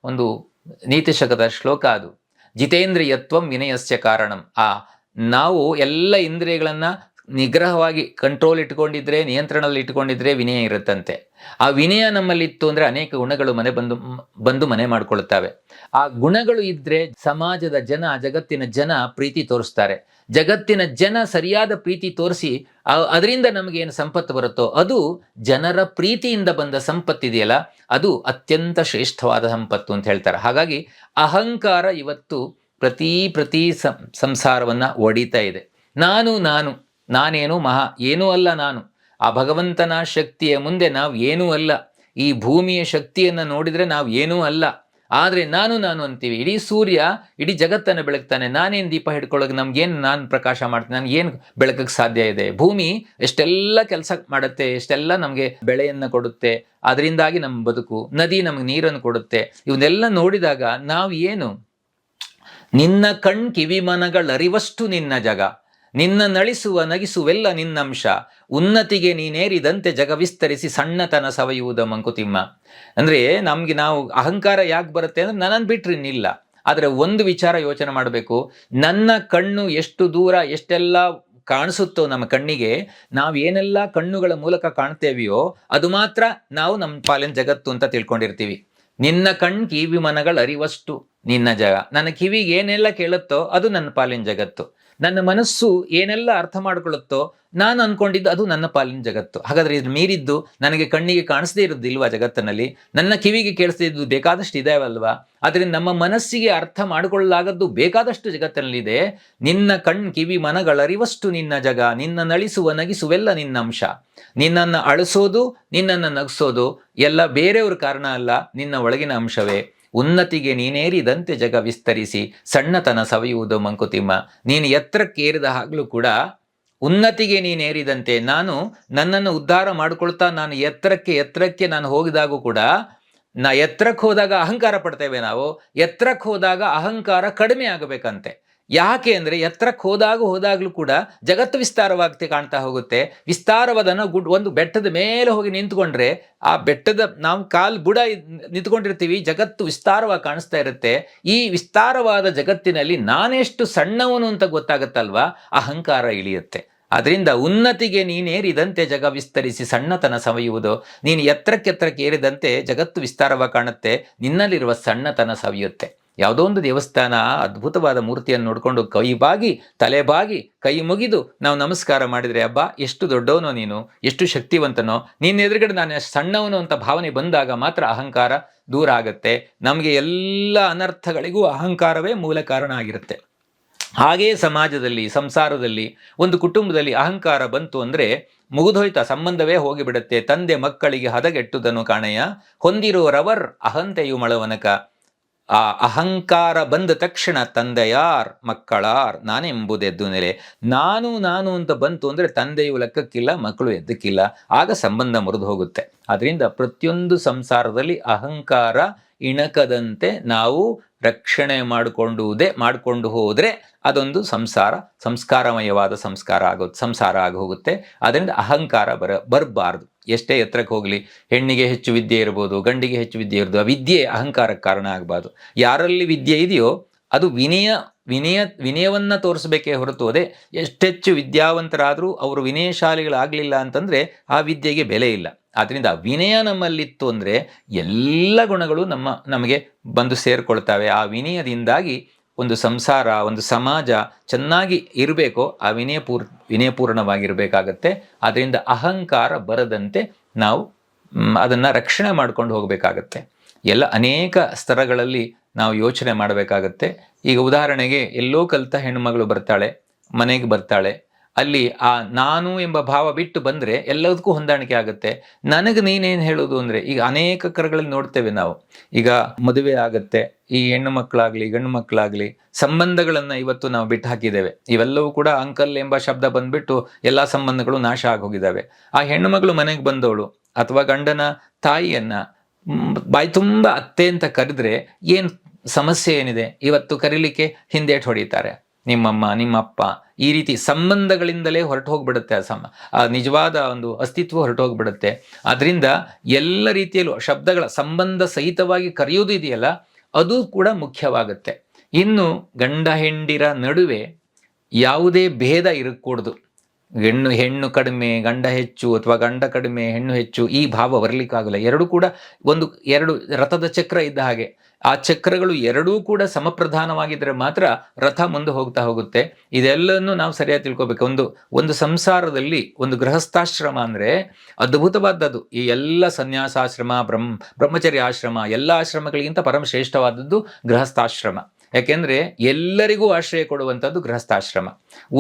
ಒಂದು ನೀತಿಶಕದ ಶ್ಲೋಕ ಅದು. ಜಿತೇಂದ್ರಿಯತ್ವಂ ವಿನಯಸ್ಯ ಕಾರಣಂ. ಆ ನಾವು ಎಲ್ಲ ಇಂದ್ರಿಯಗಳನ್ನ ನಿಗ್ರಹವಾಗಿ ಕಂಟ್ರೋಲ್ ಇಟ್ಕೊಂಡಿದ್ರೆ, ನಿಯಂತ್ರಣದಲ್ಲಿ ಇಟ್ಕೊಂಡಿದ್ರೆ ವಿನಯ ಇರುತ್ತಂತೆ. ಆ ವಿನಯ ನಮ್ಮಲ್ಲಿತ್ತು ಅಂದರೆ ಅನೇಕ ಗುಣಗಳು ಮನೆ ಬಂದು ಬಂದು ಮನೆ ಮಾಡಿಕೊಳ್ಳುತ್ತವೆ ಆ ಗುಣಗಳು ಇದ್ದರೆ ಸಮಾಜದ ಜನ, ಜಗತ್ತಿನ ಜನ ಪ್ರೀತಿ ತೋರಿಸ್ತಾರೆ. ಜಗತ್ತಿನ ಜನ ಸರಿಯಾದ ಪ್ರೀತಿ ತೋರಿಸಿ ಅದರಿಂದ ನಮಗೆ ಏನು ಸಂಪತ್ತು ಬರುತ್ತೋ, ಅದು ಜನರ ಪ್ರೀತಿಯಿಂದ ಬಂದ ಸಂಪತ್ತಿದೆಯಲ್ಲ, ಅದು ಅತ್ಯಂತ ಶ್ರೇಷ್ಠವಾದ ಸಂಪತ್ತು ಅಂತ ಹೇಳ್ತಾರೆ. ಹಾಗಾಗಿ ಅಹಂಕಾರ ಇವತ್ತು ಪ್ರತಿ ಪ್ರತಿ ಸಂಸಾರವನ್ನು ಸಂಸಾರವನ್ನ ಒಡಿತಾ ಇದೆ. ನಾನು ನಾನು ನಾನೇನು ಮಹಾ, ಏನೂ ಅಲ್ಲ ನಾನು. ಆ ಭಗವಂತನ ಶಕ್ತಿಯ ಮುಂದೆ ನಾವು ಏನೂ ಅಲ್ಲ. ಈ ಭೂಮಿಯ ಶಕ್ತಿಯನ್ನು ನೋಡಿದರೆ ನಾವು ಏನೂ ಅಲ್ಲ. ಆದರೆ ನಾನು ನಾನು ಅಂತೀವಿ, ಇಡೀ ಸೂರ್ಯ, ಇಡೀ ಜಗತ್ತನ್ನು ಬೆಳಗ್ತಾನೆ. ನಾನೇನು ದೀಪ ಹಿಡ್ಕೊಳ್ಳೋಕೆ ನಮಗೇನು ನಾನು ಪ್ರಕಾಶ ಮಾಡ್ತೀನಿ ನಾನು ಏನು ಬೆಳಕಕ್ಕೆ ಸಾಧ್ಯ ಇದೆ? ಭೂಮಿ ಎಷ್ಟೆಲ್ಲ ಕೆಲಸ ಮಾಡುತ್ತೆ, ಎಷ್ಟೆಲ್ಲ ನಮಗೆ ಬೆಳೆಯನ್ನು ಕೊಡುತ್ತೆ, ಅದರಿಂದಾಗಿ ನಮ್ಮ ಬದುಕು, ನದಿ ನಮಗೆ ನೀರನ್ನು ಕೊಡುತ್ತೆ. ಇವನ್ನೆಲ್ಲ ನೋಡಿದಾಗ ನಾವು ಏನು? ನಿನ್ನ ಕಣ್ ಕಿವಿ ಮನಗಳರಿವಷ್ಟು ನಿನ್ನ ಜಗ. ನಿನ್ನ ನಳಿಸುವ ನಗಿಸುವೆಲ್ಲ ನಿನ್ನಂಶ. ಉನ್ನತಿಗೆ ನೀನೇರಿದಂತೆ ಜಗ ವಿಸ್ತರಿಸಿ ಸಣ್ಣತನ ಸವೆಯುವುದ ಮಂಕುತಿಮ್ಮ. ಅಂದ್ರೆ ನಮ್ಗೆ ನಾವು ಅಹಂಕಾರ ಯಾಕೆ ಬರುತ್ತೆ ಅಂದ್ರೆ ನನ್ನನ್ನು ಬಿಟ್ರಿ ನಿಲ್ಲ ಆದರೆ ಒಂದು ವಿಚಾರ ಯೋಚನೆ ಮಾಡಬೇಕು. ನನ್ನ ಕಣ್ಣು ಎಷ್ಟು ದೂರ ಎಷ್ಟೆಲ್ಲ ಕಾಣಿಸುತ್ತೋ ನಮ್ಮ ಕಣ್ಣಿಗೆ, ನಾವು ಏನೆಲ್ಲ ಕಣ್ಣುಗಳ ಮೂಲಕ ಕಾಣ್ತೇವೆಯೋ ಅದು ಮಾತ್ರ ನಾವು ನಮ್ಮ ಪಾಲಿನ ಜಗತ್ತು ಅಂತ ತಿಳ್ಕೊಂಡಿರ್ತೀವಿ. ನಿನ್ನ ಕಣ್ ಕಿವಿ ಮನಗಳ ಅರಿವಷ್ಟು ನಿನ್ನ ಜಗ. ನನ್ನ ಕಿವಿಗೆ ಏನೆಲ್ಲ ಕೇಳುತ್ತೋ ಅದು ನನ್ನ ಪಾಲಿನ ಜಗತ್ತು. ನನ್ನ ಮನಸ್ಸು ಏನೆಲ್ಲ ಅರ್ಥ ಮಾಡಿಕೊಳ್ಳುತ್ತೋ ನಾನು ಅನ್ಕೊಂಡಿದ್ದು ಅದು ನನ್ನ ಪಾಲಿನ ಜಗತ್ತು. ಹಾಗಾದ್ರೆ ಇದ್ರ ಮೀರಿದ್ದು ನನಗೆ ಕಣ್ಣಿಗೆ ಕಾಣಿಸದೇ ಇರೋದು ಇಲ್ವಾ ಜಗತ್ತಿನಲ್ಲಿ? ನನ್ನ ಕಿವಿಗೆ ಕೇಳಿಸದೇ ಇದ್ದು ಬೇಕಾದಷ್ಟು ಇದಾವಲ್ವಾ? ಅದರಿಂದ ನಮ್ಮ ಮನಸ್ಸಿಗೆ ಅರ್ಥ ಮಾಡಿಕೊಳ್ಳಲಾಗದ್ದು ಬೇಕಾದಷ್ಟು ಜಗತ್ತಿನಲ್ಲಿದೆ. ನಿನ್ನ ಕಣ್, ಕಿವಿ ಮನಗಳರಿವಷ್ಟು ನಿನ್ನ ಜಗ. ನಿನ್ನ ನಳಿಸುವ, ನಗಿಸುವೆಲ್ಲ ನಿನ್ನ ಅಂಶ. ನಿನ್ನನ್ನು ಅಳಿಸೋದು, ನಿನ್ನನ್ನು ನಗಿಸೋದು ಎಲ್ಲ ಬೇರೆಯವ್ರ ಕಾರಣ ಅಲ್ಲ, ನಿನ್ನ ಒಳಗಿನ ಅಂಶವೇ. ಉನ್ನತಿಗೆ ನೀನೇರಿದಂತೆ ಜಗ ವಿಸ್ತರಿಸಿ ಸಣ್ಣತನ ಸವಿಯುವುದು ಮಂಕುತಿಮ್ಮ. ನೀನು ಎತ್ತರಕ್ಕೇರಿದ ಹಾಗಲೂ ಕೂಡ ಉನ್ನತಿಗೆ ನೀನೇರಿದಂತೆ ನಾನು ನನ್ನನ್ನು ಉದ್ಧಾರ ಮಾಡಿಕೊಳ್ತಾ ನಾನು ಎತ್ತರಕ್ಕೆ ಎತ್ತರಕ್ಕೆ ನಾನು ಹೋಗಿದಾಗೂ ಕೂಡ ನಾ ಎತ್ತರಕ್ಕೆ ಹೋದಾಗ ಅಹಂಕಾರ ಪಡ್ತೇವೆ ನಾವು. ಎತ್ತರಕ್ಕೆ ಹೋದಾಗ ಅಹಂಕಾರ ಕಡಿಮೆ ಆಗಬೇಕಂತೆ. ಯಾಕೆ ಅಂದರೆ ಎತ್ತರಕ್ಕೆ ಹೋದಾಗ ಹೋದಾಗಲೂ ಕೂಡ ಜಗತ್ತು ವಿಸ್ತಾರವಾಗ್ತಿ ಕಾಣ್ತಾ ಹೋಗುತ್ತೆ. ವಿಸ್ತಾರವಾದನ ಗುಡ್ ಒಂದು ಬೆಟ್ಟದ ಮೇಲೆ ಹೋಗಿ ನಿಂತ್ಕೊಂಡ್ರೆ ಆ ಬೆಟ್ಟದ ನಾವು ಕಾಲು ಬುಡ ನಿಂತ್ಕೊಂಡಿರ್ತೀವಿ, ಜಗತ್ತು ವಿಸ್ತಾರವಾಗಿ ಕಾಣಿಸ್ತಾ ಇರುತ್ತೆ. ಈ ವಿಸ್ತಾರವಾದ ಜಗತ್ತಿನಲ್ಲಿ ನಾನೆಷ್ಟು ಸಣ್ಣವನು ಅಂತ ಗೊತ್ತಾಗುತ್ತಲ್ವಾ? ಅಹಂಕಾರ ಇಳಿಯುತ್ತೆ. ಅದರಿಂದ ಉನ್ನತಿಗೆ ನೀನೇರಿದಂತೆ ಜಗ ವಿಸ್ತರಿಸಿ ಸಣ್ಣತನ ಸವೆಯುವುದು. ನೀನು ಎತ್ತರಕ್ಕೆತ್ತರಕ್ಕೆ ಎತ್ತರಕ್ಕೆ ಏರಿದಂತೆ ಜಗತ್ತು ವಿಸ್ತಾರವಾಗಿ ಕಾಣುತ್ತೆ. ನಿನ್ನಲ್ಲಿರುವ ಸಣ್ಣತನ ಸವಿಯುತ್ತೆ. ಯಾವುದೋ ಒಂದು ದೇವಸ್ಥಾನ ಅದ್ಭುತವಾದ ಮೂರ್ತಿಯನ್ನು ನೋಡಿಕೊಂಡು ಕೈ ಬಾಗಿ, ತಲೆ ಬಾಗಿ, ಕೈ ಮುಗಿದು ನಾವು ನಮಸ್ಕಾರ ಮಾಡಿದರೆ, ಅಬ್ಬಾ, ಎಷ್ಟು ದೊಡ್ಡವನೋ ನೀನು, ಎಷ್ಟು ಶಕ್ತಿವಂತನೋ, ನಿನ್ನ ಎದುರುಗಡೆ ನಾನು ಸಣ್ಣವನು ಅಂತ ಭಾವನೆ ಬಂದಾಗ ಮಾತ್ರ ಅಹಂಕಾರ ದೂರ ಆಗುತ್ತೆ. ನಮಗೆ ಎಲ್ಲ ಅನರ್ಥಗಳಿಗೂ ಅಹಂಕಾರವೇ ಮೂಲ ಕಾರಣ ಆಗಿರುತ್ತೆ. ಹಾಗೇ ಸಮಾಜದಲ್ಲಿ, ಸಂಸಾರದಲ್ಲಿ, ಒಂದು ಕುಟುಂಬದಲ್ಲಿ ಅಹಂಕಾರ ಬಂತು ಅಂದರೆ ಮುಗಿದೋಯ್ತ, ಸಂಬಂಧವೇ ಹೋಗಿಬಿಡುತ್ತೆ. ತಂದೆ ಮಕ್ಕಳಿಗೆ ಹದಗೆಟ್ಟುದನ್ನು ಕಾಣೆಯ? ಹೊಂದಿರುವರವರ್ ಅಹಂತೆಯು ಮಳವನಕ. ಆ ಅಹಂಕಾರ ಬಂದ ತಕ್ಷಣ, ತಂದೆಯಾರ್, ಮಕ್ಕಳಾರ್ ನಾನೆಂಬುದೆದ್ದು ನೆಲೆ ನಾನು ನಾನು ಅಂತ ಬಂತು ಅಂದರೆ ತಂದೆಯು ಲೆಕ್ಕಕ್ಕಿಲ್ಲ, ಮಕ್ಕಳು ಎದ್ದಕ್ಕಿಲ್ಲ. ಆಗ ಸಂಬಂಧ ಮುರಿದು ಹೋಗುತ್ತೆ. ಅದರಿಂದ ಪ್ರತಿಯೊಂದು ಸಂಸಾರದಲ್ಲಿ ಅಹಂಕಾರ ಇಣಕದಂತೆ ನಾವು ರಕ್ಷಣೆ ಮಾಡಿಕೊಂಡುವುದೇ, ಮಾಡಿಕೊಂಡು ಹೋದರೆ ಅದೊಂದು ಸಂಸಾರ, ಸಂಸ್ಕಾರಮಯವಾದ ಸಂಸ್ಕಾರ ಆಗೋ, ಸಂಸಾರ ಆಗಿ ಹೋಗುತ್ತೆ ಅದರಿಂದ ಅಹಂಕಾರ ಬರ, ಬರಬಾರ್ದು. ಎಷ್ಟೇ ಎತ್ತರಕ್ಕೆ ಹೋಗಲಿ, ಹೆಣ್ಣಿಗೆ ಹೆಚ್ಚು ವಿದ್ಯೆ ಇರ್ಬೋದು, ಗಂಡಿಗೆ ಹೆಚ್ಚು ವಿದ್ಯೆ ಇರ್ಬೋದು, ಆ ವಿದ್ಯೆ ಅಹಂಕಾರಕ್ಕೆ ಕಾರಣ ಆಗಬಾರ್ದು. ಯಾರಲ್ಲಿ ವಿದ್ಯೆ ಇದೆಯೋ, ಅದು ವಿನಯ ವಿನಯ, ವಿನಯವನ್ನು ತೋರಿಸಬೇಕೇ ಹೊರತು ಅದೇ ಎಷ್ಟೆಚ್ಚು ವಿದ್ಯಾವಂತರಾದರೂ ಅವರು ವಿನಯಶಾಲಿಗಳಾಗಲಿಲ್ಲ ಅಂತಂದರೆ ಆ ವಿದ್ಯೆಗೆ ಬೆಲೆ ಇಲ್ಲ. ಆದ್ದರಿಂದ ವಿನಯ ನಮ್ಮಲ್ಲಿತ್ತು ಅಂದರೆ ಎಲ್ಲ ಗುಣಗಳು ನಮ್ಮ, ನಮಗೆ ಬಂದು ಸೇರಿಕೊಳ್ತವೆ. ಆ ವಿನಯದಿಂದಾಗಿ ಒಂದು ಸಂಸಾರ, ಒಂದು ಸಮಾಜ ಚೆನ್ನಾಗಿ ಇರಬೇಕೋ, ಆ ವಿನಯಪೂರ್ ವಿನಯಪೂರ್ಣವಾಗಿರಬೇಕಾಗತ್ತೆ ಅದರಿಂದ ಅಹಂಕಾರ ಬರದಂತೆ ನಾವು ಅದನ್ನು ರಕ್ಷಣೆ ಮಾಡ್ಕೊಂಡು ಹೋಗಬೇಕಾಗತ್ತೆ. ಎಲ್ಲ ಅನೇಕ ಸ್ತರಗಳಲ್ಲಿ ನಾವು ಯೋಚನೆ ಮಾಡಬೇಕಾಗತ್ತೆ. ಈಗ ಉದಾಹರಣೆಗೆ ಎಲ್ಲೋ ಕಲಿತ ಹೆಣ್ಣುಮಗಳು ಬರ್ತಾಳೆ, ಮನೆಗೆ ಬರ್ತಾಳೆ ಅಲ್ಲಿ ಆ ನಾನು ಎಂಬ ಭಾವ ಬಿಟ್ಟು ಬಂದರೆ ಎಲ್ಲದಕ್ಕೂ ಹೊಂದಾಣಿಕೆ ಆಗುತ್ತೆ. ನನಗೆ ನೀನೇನು ಹೇಳೋದು ಅಂದರೆ ಈಗ ಅನೇಕ ಕರಗಳಲ್ಲಿ ನೋಡ್ತೇವೆ ನಾವು. ಈಗ ಮದುವೆ ಆಗತ್ತೆ, ಈ ಹೆಣ್ಣು ಮಕ್ಕಳಾಗಲಿ, ಗಂಡು ಮಕ್ಕಳಾಗಲಿ, ಸಂಬಂಧಗಳನ್ನು ಇವತ್ತು ನಾವು ಬಿಟ್ಟು ಹಾಕಿದ್ದೇವೆ. ಇವೆಲ್ಲವೂ ಕೂಡ ಅಂಕಲ್ ಎಂಬ ಶಬ್ದ ಬಂದ್ಬಿಟ್ಟು ಎಲ್ಲ ಸಂಬಂಧಗಳು ನಾಶ ಆಗೋಗಿದ್ದಾವೆ. ಆ ಹೆಣ್ಣು ಮಗಳು ಮನೆಗೆ ಬಂದವಳು ಅಥವಾ ಗಂಡನ ತಾಯಿಯನ್ನ ಬಾಯಿ ತುಂಬ ಅತ್ತೆ ಅಂತ ಕರೆದ್ರೆ ಏನು ಸಮಸ್ಯೆ ಏನಿದೆ? ಇವತ್ತು ಕರೀಲಿಕ್ಕೆ ಹಿಂದೇಟು ಹೊಡಿತಾರೆ. ನಿಮ್ಮಮ್ಮ, ನಿಮ್ಮಪ್ಪ, ಈ ರೀತಿ ಸಂಬಂಧಗಳಿಂದಲೇ ಹೊರಟು ಹೋಗ್ಬಿಡುತ್ತೆ ಆ ಸಮ, ಆ ನಿಜವಾದ ಒಂದು ಅಸ್ತಿತ್ವ ಹೊರಟು ಹೋಗ್ಬಿಡುತ್ತೆ ಅದರಿಂದ ಎಲ್ಲ ರೀತಿಯಲ್ಲೂ ಶಬ್ದಗಳ ಸಂಬಂಧ ಸಹಿತವಾಗಿ ಕರೆಯೋದು ಇದೆಯಲ್ಲ, ಅದು ಕೂಡ ಮುಖ್ಯವಾಗುತ್ತೆ. ಇನ್ನು ಗಂಡ ಹೆಂಡಿರ ನಡುವೆ ಯಾವುದೇ ಭೇದ ಇರಕೂಡ್ದು. ಹೆಣ್ಣು ಹೆಣ್ಣು ಕಡಿಮೆ, ಗಂಡ ಹೆಚ್ಚು ಅಥವಾ ಗಂಡ ಕಡಿಮೆ, ಹೆಣ್ಣು ಹೆಚ್ಚು ಈ ಭಾವ ಬರಲಿಕ್ಕಾಗಲ್ಲ. ಎರಡು ಕೂಡ ಒಂದು, ಎರಡು ರಥದ ಚಕ್ರ ಇದ್ದ ಹಾಗೆ. ಆ ಚಕ್ರಗಳು ಎರಡೂ ಕೂಡ ಸಮಪ್ರಧಾನವಾಗಿದ್ದರೆ ಮಾತ್ರ ರಥ ಮುಂದೆ ಹೋಗ್ತಾ ಹೋಗುತ್ತೆ. ಇದೆಲ್ಲವನ್ನು ನಾವು ಸರಿಯಾಗಿ ತಿಳ್ಕೊಬೇಕು. ಒಂದು ಒಂದು ಸಂಸಾರದಲ್ಲಿ ಒಂದು ಗೃಹಸ್ಥಾಶ್ರಮ ಅಂದರೆ ಅದ್ಭುತವಾದದ್ದು. ಈ ಎಲ್ಲ ಸನ್ಯಾಸಾಶ್ರಮ, ಬ್ರಹ್ಮ, ಬ್ರಹ್ಮಚರ್ಯ ಆಶ್ರಮ, ಎಲ್ಲ ಆಶ್ರಮಗಳಿಗಿಂತ ಪರಮಶ್ರೇಷ್ಠವಾದದ್ದು ಗೃಹಸ್ಥಾಶ್ರಮ. ಯಾಕೆಂದ್ರೆ ಎಲ್ಲರಿಗೂ ಆಶ್ರಯ ಕೊಡುವಂಥದ್ದು ಗೃಹಸ್ಥಾಶ್ರಮ.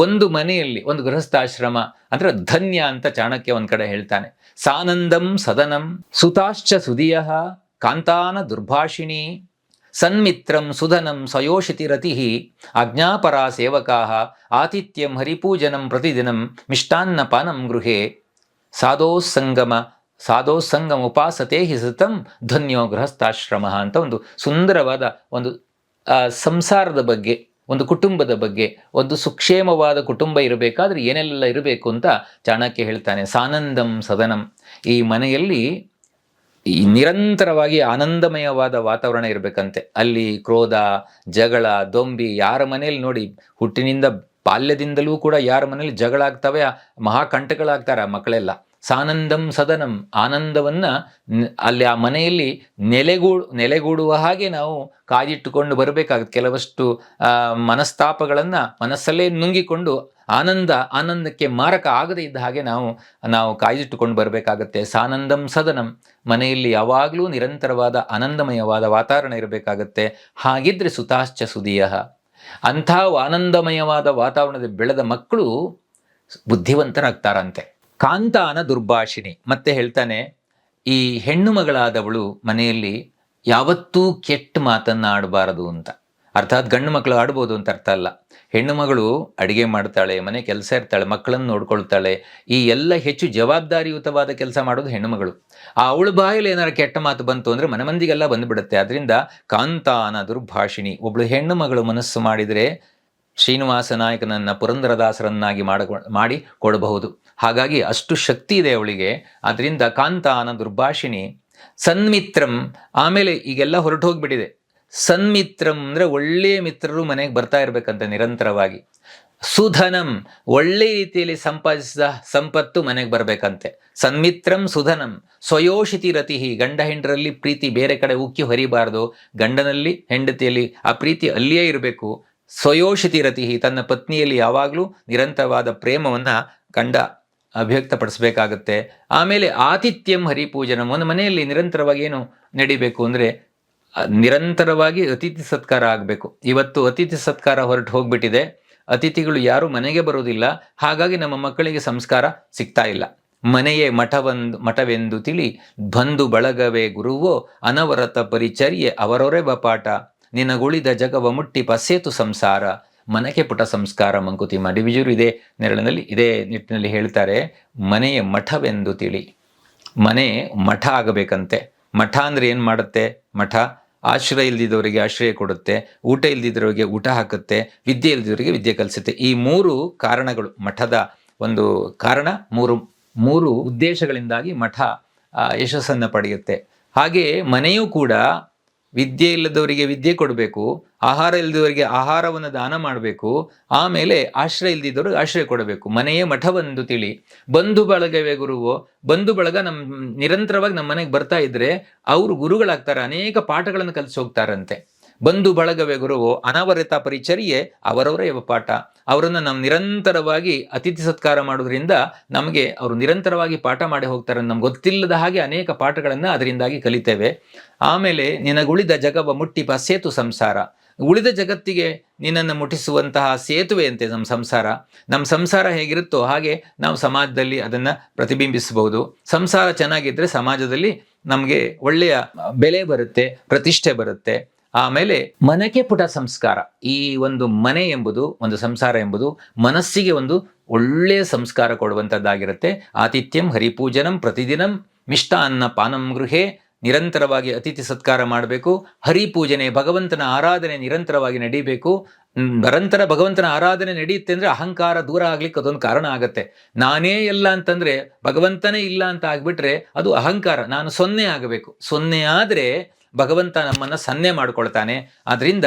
ಒಂದು ಮನೆಯಲ್ಲಿ, ಒಂದು ಗೃಹಸ್ಥಾಶ್ರಮ ಅಂದರೆ ಧನ್ಯ ಅಂತ ಚಾಣಕ್ಯ ಒಂದು ಕಡೆ ಹೇಳ್ತಾನೆ. ಸಾನಂದಂ ಸದನಂ ಸುತಾಶ್ಚ ಸುದಿಯ ಕಾಂತಾನ ದುರ್ಭಾಷಿಣಿ ಸನ್ಮಿತ್ರಂ ಸುಧನಂ ಸ್ವಯೋಷಿತಿರತಿ ಅಜ್ಞಾಪರ ಸೇವಕಾ ಆತಿಥ್ಯಂ ಹರಿಪೂಜನಂ ಪ್ರತಿದಿನಂ ಮಿಷ್ಟಾನ್ನ ಪಾನಂ ಗೃಹೆ. ಸಾಧೋಸಂಗಮ ಸಾಧೋಸಂಗಮ ಉಪಾಸತೆ ಹಿ ಸತಂ ಧನ್ಯೋ ಗೃಹಸ್ಥಾಶ್ರಮ ಅಂತ ಒಂದು ಸುಂದರವಾದ ಒಂದು ಸಂಸಾರದ ಬಗ್ಗೆ, ಒಂದು ಕುಟುಂಬದ ಬಗ್ಗೆ, ಒಂದು ಸುಕ್ಷೇಮವಾದ ಕುಟುಂಬ ಇರಬೇಕಾದ್ರೆ ಏನೆಲ್ಲ ಇರಬೇಕು ಅಂತ ಚಾಣಕ್ಯ ಹೇಳ್ತಾನೆ. ಸಾನಂದಂ ಸದನಂ. ಈ ಮನೆಯಲ್ಲಿ ಈ ನಿರಂತರವಾಗಿ ಆನಂದಮಯವಾದ ವಾತಾವರಣ ಇರಬೇಕಂತೆ. ಅಲ್ಲಿ ಕ್ರೋಧ, ಜಗಳ, ದೊಂಬಿ ಯಾರ ಮನೇಲಿ ನೋಡಿ ಹುಟ್ಟಿನಿಂದ ಬಾಲ್ಯದಿಂದಲೂ ಕೂಡ ಯಾರ ಮನೇಲಿ ಜಗಳಾಗ್ತವೆ ಮಹಾಕಂಠಗಳಾಗ್ತಾರೆ ಆ ಮಕ್ಕಳೆಲ್ಲ. ಸಾನಂದಂ ಸದನಂ ಆನಂದವನ್ನ ಅಲ್ಲಿ ಆ ಮನೆಯಲ್ಲಿ ನೆಲೆಗೂ, ನೆಲೆಗೂಡುವ ಹಾಗೆ ನಾವು ಕಾದಿಟ್ಟುಕೊಂಡು ಬರಬೇಕಾಗುತ್ತೆ. ಕೆಲವಷ್ಟು ಮನಸ್ತಾಪಗಳನ್ನ ಮನಸ್ಸಲ್ಲೇ ನುಂಗಿಕೊಂಡು ಆನಂದ, ಆನಂದಕ್ಕೆ ಮಾರಕ ಆಗದೇ ಇದ್ದ ಹಾಗೆ ನಾವು ನಾವು ಕಾಯ್ದಿಟ್ಟುಕೊಂಡು ಬರಬೇಕಾಗತ್ತೆ. ಸಾನಂದಂ ಸದನಂ. ಮನೆಯಲ್ಲಿ ಯಾವಾಗಲೂ ನಿರಂತರವಾದ ಆನಂದಮಯವಾದ ವಾತಾವರಣ ಇರಬೇಕಾಗತ್ತೆ. ಹಾಗಿದ್ರೆ ಸುತಾಶ್ಚ ಸುದಿಯ ಅಂಥ ಆನಂದಮಯವಾದ ವಾತಾವರಣದ ಬೆಳೆದ ಮಕ್ಕಳು ಬುದ್ಧಿವಂತರಾಗ್ತಾರಂತೆ. ಕಾಂತಾನ ದುರ್ಭಾಷಿಣಿ. ಮತ್ತೆ ಹೇಳ್ತಾನೆ, ಈ ಹೆಣ್ಣು ಮಗಳಾದವಳು ಮನೆಯಲ್ಲಿ ಯಾವತ್ತೂ ಕೆಟ್ಟ ಮಾತನ್ನ ಆಡಬಾರದು ಅಂತ. ಅರ್ಥಾತ್ ಗಂಡು ಮಕ್ಕಳು ಆಡ್ಬೋದು ಅಂತ ಅರ್ಥ ಅಲ್ಲ. ಹೆಣ್ಣು ಮಗಳು ಅಡುಗೆ ಮಾಡ್ತಾಳೆ, ಮನೆ ಕೆಲಸ ಇರ್ತಾಳೆ, ಮಕ್ಕಳನ್ನು ನೋಡ್ಕೊಳ್ತಾಳೆ, ಈ ಎಲ್ಲ ಹೆಚ್ಚು ಜವಾಬ್ದಾರಿಯುತವಾದ ಕೆಲಸ ಮಾಡೋದು ಹೆಣ್ಣುಮಗಳು ಆ ಅವಳು ಬಾಯಲ್ಲಿ ಏನಾರು ಕೆಟ್ಟ ಮಾತು ಬಂತು ಅಂದ್ರೆ ಮನೆ ಮಂದಿಗೆಲ್ಲ ಬಂದುಬಿಡುತ್ತೆ. ಅದರಿಂದ ಕಾಂತಾನ ದುರ್ಭಾಷಿಣಿ. ಒಬ್ಬಳು ಹೆಣ್ಣು ಮಗಳು ಮನಸ್ಸು ಮಾಡಿದರೆ ಶ್ರೀನಿವಾಸ ನಾಯಕನನ್ನು ಪುರಂದರದಾಸರನ್ನಾಗಿ ಮಾಡ ಕೊಡಬಹುದು. ಹಾಗಾಗಿ ಅಷ್ಟು ಶಕ್ತಿ ಇದೆ ಅವಳಿಗೆ. ಅದರಿಂದ ಕಾಂತಾನ ದುರ್ಭಾಷಿಣಿ ಸನ್ಮಿತ್ರಂ. ಆಮೇಲೆ ಈಗೆಲ್ಲ ಹೊರಟು ಹೋಗ್ಬಿಟ್ಟಿದೆ ಸನ್ಮಿತ್ರಂ ಅಂದ್ರೆ ಒಳ್ಳೆಯ ಮಿತ್ರರು ಮನೆಗೆ ಬರ್ತಾ ಇರ್ಬೇಕಂತ ನಿರಂತರವಾಗಿ. ಸುಧನಂ ಒಳ್ಳೆ ರೀತಿಯಲ್ಲಿ ಸಂಪಾದಿಸಿದ ಸಂಪತ್ತು ಮನೆಗೆ ಬರಬೇಕಂತೆ. ಸನ್ಮಿತ್ರಂ ಸುಧನಂ ಸ್ವಯೋಷಿತಿ ರತಿಹಿ, ಗಂಡ ಹೆಂಡರಲ್ಲಿ ಪ್ರೀತಿ ಬೇರೆ ಕಡೆ ಉಕ್ಕಿ ಹೊರಿಬಾರದು. ಗಂಡನಲ್ಲಿ ಹೆಂಡತಿಯಲ್ಲಿ ಆ ಪ್ರೀತಿ ಅಲ್ಲಿಯೇ ಇರಬೇಕು. ಸ್ವಯೋಷಿತಿ ರತಿಹಿ, ತನ್ನ ಪತ್ನಿಯಲ್ಲಿ ಯಾವಾಗಲೂ ನಿರಂತರವಾದ ಪ್ರೇಮವನ್ನು ಗಂಡ ಅಭಿವ್ಯಕ್ತಪಡಿಸಬೇಕಾಗತ್ತೆ. ಆಮೇಲೆ ಆತಿಥ್ಯಂ ಹರಿಪೂಜನಂ, ಒಂದು ಮನೆಯಲ್ಲಿ ನಿರಂತರವಾಗಿ ಏನು ನಡಿಬೇಕು ಅಂದರೆ ನಿರಂತರವಾಗಿ ಅತಿಥಿ ಸತ್ಕಾರ ಆಗಬೇಕು. ಇವತ್ತು ಅತಿಥಿ ಸತ್ಕಾರ ಹೊರಟು ಹೋಗ್ಬಿಟ್ಟಿದೆ. ಅತಿಥಿಗಳು ಯಾರು ಮನೆಗೆ ಬರೋದಿಲ್ಲ ಹಾಗಾಗಿ ನಮ್ಮ ಮಕ್ಕಳಿಗೆ ಸಂಸ್ಕಾರ ಸಿಗ್ತಾ ಇಲ್ಲ. ಮನೆಯೇ ಮಠವಂದು ಮಠವೆಂದು ತಿಳಿ, ಬಂಧು ಬಳಗವೇ ಗುರುವೋ, ಅನವರತ ಪರಿಚರ್ಯೆ ಅವರೊರೆ ಬಪಾಟ ನಿನಗುಳಿದ ಜಗವ ಮುಟ್ಟಿ ಪಸೇತು ಸಂಸಾರ. ಮನೆಗೆ ಪುಟ ಸಂಸ್ಕಾರ ಮಂಕುತಿಮ್ಮ ಡಿವಿಜರು ಇದೇ. ನೆರಳಿನಲ್ಲಿ ಇದೇ ನಿಟ್ಟಿನಲ್ಲಿ ಹೇಳ್ತಾರೆ, ಮನೆಯ ಮಠವೆಂದು ತಿಳಿ. ಮನೆ ಮಠ ಆಗಬೇಕಂತೆ. ಮಠ ಅಂದರೆ ಏನು ಮಾಡುತ್ತೆ? ಮಠ ಆಶ್ರಯ ಇಲ್ದಿದ್ದವರಿಗೆ ಆಶ್ರಯ ಕೊಡುತ್ತೆ, ಊಟ ಇಲ್ದಿದ್ದವರಿಗೆ ಊಟ ಹಾಕುತ್ತೆ, ವಿದ್ಯೆ ಇಲ್ದಿದ್ದವರಿಗೆ ವಿದ್ಯೆ ಕಲಿಸುತ್ತೆ. ಈ ಮೂರು ಕಾರಣಗಳು, ಮಠದ ಒಂದು ಕಾರಣ, ಮೂರು ಮೂರು ಉದ್ದೇಶಗಳಿಂದಾಗಿ ಮಠ ಯಶಸ್ಸನ್ನು ಪಡೆಯುತ್ತೆ. ಹಾಗೆ ಮನೆಯೂ ಕೂಡ ವಿದ್ಯೆ ಇಲ್ಲದವರಿಗೆ ವಿದ್ಯೆ ಕೊಡಬೇಕು, ಆಹಾರ ಇಲ್ಲದವರಿಗೆ ಆಹಾರವನ್ನು ದಾನ ಮಾಡಬೇಕು, ಆಮೇಲೆ ಆಶ್ರಯ ಇಲ್ಲದಿದ್ದವರು ಆಶ್ರಯ ಕೊಡಬೇಕು. ಮನೆಯೇ ಮಠವೆಂದು ತಿಳಿ. ಬಂಧು ಬಳಗವೇ ಗುರುವು, ಬಂಧು ಬಳಗ ನಮ್ಮ ನಿರಂತರವಾಗಿ ನಮ್ಮ ಮನೆಗೆ ಬರ್ತಾ ಇದ್ರೆ ಅವರು ಗುರುಗಳಾಗ್ತಾರೆ, ಅನೇಕ ಪಾಠಗಳನ್ನು ಕಲಿಸಿ ಹೋಗ್ತಾರಂತೆ. ಬಂಧು ಬಳಗವೇ ಗುರುವು ಅನವರಿತ ಪರಿಚರ್ಯೆ ಅವರವರ ಪಾಠ. ಅವರನ್ನು ನಾವು ನಿರಂತರವಾಗಿ ಅತಿಥಿ ಸತ್ಕಾರ ಮಾಡೋದ್ರಿಂದ ನಮಗೆ ಅವರು ನಿರಂತರವಾಗಿ ಪಾಠ ಮಾಡಿ ಹೋಗ್ತಾರೆ ನಮ್ಗೆ ಗೊತ್ತಿಲ್ಲದ ಹಾಗೆ ಅನೇಕ ಪಾಠಗಳನ್ನು ಅದರಿಂದಾಗಿ ಕಲಿತೇವೆ. ಆಮೇಲೆ ನಿನಗುಳಿದ ಜಗವ ಮುಟ್ಟಿಪ ಸೇತು ಸಂಸಾರ. ಉಳಿದ ಜಗತ್ತಿಗೆ ನಿನ್ನನ್ನು ಮುಟ್ಟಿಸುವಂತಹ ಸೇತುವೆಯಂತೆ ನಮ್ಮ ಸಂಸಾರ. ನಮ್ಮ ಸಂಸಾರ ಹೇಗಿರುತ್ತೋ ಹಾಗೆ ನಾವು ಸಮಾಜದಲ್ಲಿ ಅದನ್ನು ಪ್ರತಿಬಿಂಬಿಸಬಹುದು. ಸಂಸಾರ ಚೆನ್ನಾಗಿದ್ದರೆ ಸಮಾಜದಲ್ಲಿ ನಮಗೆ ಒಳ್ಳೆಯ ಬೆಲೆ ಬರುತ್ತೆ, ಪ್ರತಿಷ್ಠೆ ಬರುತ್ತೆ. ಆಮೇಲೆ ಮನಕ್ಕೆ ಪುಟ ಸಂಸ್ಕಾರ. ಈ ಒಂದು ಮನೆ ಎಂಬುದು, ಒಂದು ಸಂಸಾರ ಎಂಬುದು ಮನಸ್ಸಿಗೆ ಒಂದು ಒಳ್ಳೆಯ ಸಂಸ್ಕಾರ ಕೊಡುವಂಥದ್ದಾಗಿರುತ್ತೆ. ಆತಿಥ್ಯಂ ಹರಿಪೂಜನಂ ಪ್ರತಿದಿನಂ ಮಿಷ್ಟಾನ್ನ ಪಾನಂ ಗೃಹೆ ನಿರಂತರವಾಗಿ ಅತಿಥಿ ಸತ್ಕಾರ ಮಾಡಬೇಕು. ಹರಿಪೂಜನೆ ಭಗವಂತನ ಆರಾಧನೆ ನಿರಂತರವಾಗಿ ನಡೀಬೇಕು. ನಿರಂತರ ಭಗವಂತನ ಆರಾಧನೆ ನಡೆಯುತ್ತೆ ಅಂದ್ರೆ ಅಹಂಕಾರ ದೂರ ಆಗ್ಲಿಕ್ಕೆ ಅದೊಂದು ಕಾರಣ ಆಗುತ್ತೆ. ನಾನೇ ಎಲ್ಲ ಅಂತಂದ್ರೆ ಭಗವಂತನೇ ಇಲ್ಲ ಅಂತ ಆಗಿಬಿಟ್ರೆ ಅದು ಅಹಂಕಾರ. ನಾನು ಸೊನ್ನೆ ಆಗಬೇಕು. ಸೊನ್ನೆ ಆದ್ರೆ ಭಗವಂತ ನಮ್ಮನ್ನು ಸನ್ನೆ ಮಾಡಿಕೊಳ್ತಾನೆ. ಆದ್ದರಿಂದ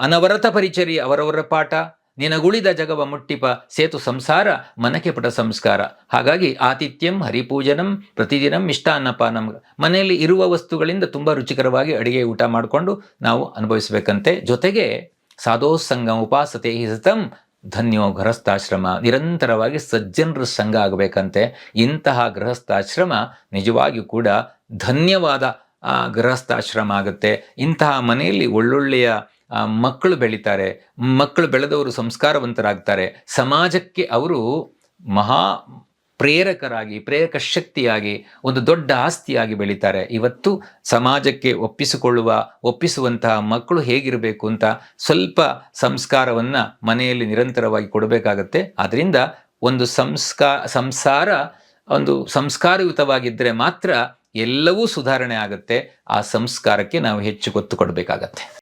ಅನವರತ ಪರಿಚರಿ ಅವರವರ ಪಾಠ, ನಿನಗುಳಿದ ಜಗವ ಮುಟ್ಟಿಪ, ಸೇತು ಸಂಸಾರ, ಮನಕ್ಕೆ ಪಟ ಸಂಸ್ಕಾರ. ಹಾಗಾಗಿ ಆತಿಥ್ಯಂ, ಹರಿಪೂಜನಂ, ಪ್ರತಿದಿನಂ ನಮ್ಗೆ ಮನೆಯಲ್ಲಿ ಇರುವ ವಸ್ತುಗಳಿಂದ ತುಂಬ ರುಚಿಕರವಾಗಿ ಅಡಿಗೆ ಊಟ ಮಾಡಿಕೊಂಡು ನಾವು ಅನುಭವಿಸಬೇಕಂತೆ. ಜೊತೆಗೆ, ಸಾಧೋಸಂಗಂ ಉಪಾಸತೆ ಹಿತಂ ಧನ್ಯೋ ಗೃಹಸ್ಥಾಶ್ರಮ. ನಿರಂತರವಾಗಿ ಸಜ್ಜನರ ಸಂಘ ಆಗಬೇಕಂತೆ. ಇಂತಹ ಗೃಹಸ್ಥಾಶ್ರಮ ನಿಜವಾಗಿಯೂ ಕೂಡ ಧನ್ಯವಾದ ಗೃಹಸ್ಥಾಶ್ರಮ ಆಗುತ್ತೆ. ಇಂತಹ ಮನೆಯಲ್ಲಿ ಒಳ್ಳೊಳ್ಳೆಯ ಮಕ್ಕಳು ಬೆಳೀತಾರೆ. ಮಕ್ಕಳು ಬೆಳೆದವರು ಸಂಸ್ಕಾರವಂತರಾಗ್ತಾರೆ. ಸಮಾಜಕ್ಕೆ ಅವರು ಮಹಾ ಪ್ರೇರಕರಾಗಿ, ಪ್ರೇರಕ ಶಕ್ತಿಯಾಗಿ, ಒಂದು ದೊಡ್ಡ ಆಸ್ತಿಯಾಗಿ ಬೆಳೀತಾರೆ. ಇವತ್ತು ಸಮಾಜಕ್ಕೆ ಒಪ್ಪಿಸಿಕೊಳ್ಳುವ, ಒಪ್ಪಿಸುವಂತಹ ಮಕ್ಕಳು ಹೇಗಿರಬೇಕು ಅಂತ ಸ್ವಲ್ಪ ಸಂಸ್ಕಾರವನ್ನು ಮನೆಯಲ್ಲಿ ನಿರಂತರವಾಗಿ ಕೊಡಬೇಕಾಗತ್ತೆ. ಅದರಿಂದ ಒಂದು ಸಂಸ್ಕಾ, ಸಂಸಾರ ಒಂದು ಸಂಸ್ಕಾರಯುತವಾಗಿದ್ದರೆ ಮಾತ್ರ ಎಲ್ಲವೂ ಸುಧಾರಣೆ ಆಗುತ್ತೆ. ಆ ಸಂಸ್ಕಾರಕ್ಕೆ ನಾವು ಹೆಚ್ಚು ಗೊತ್ತು ಕೊಡಬೇಕಾಗತ್ತೆ.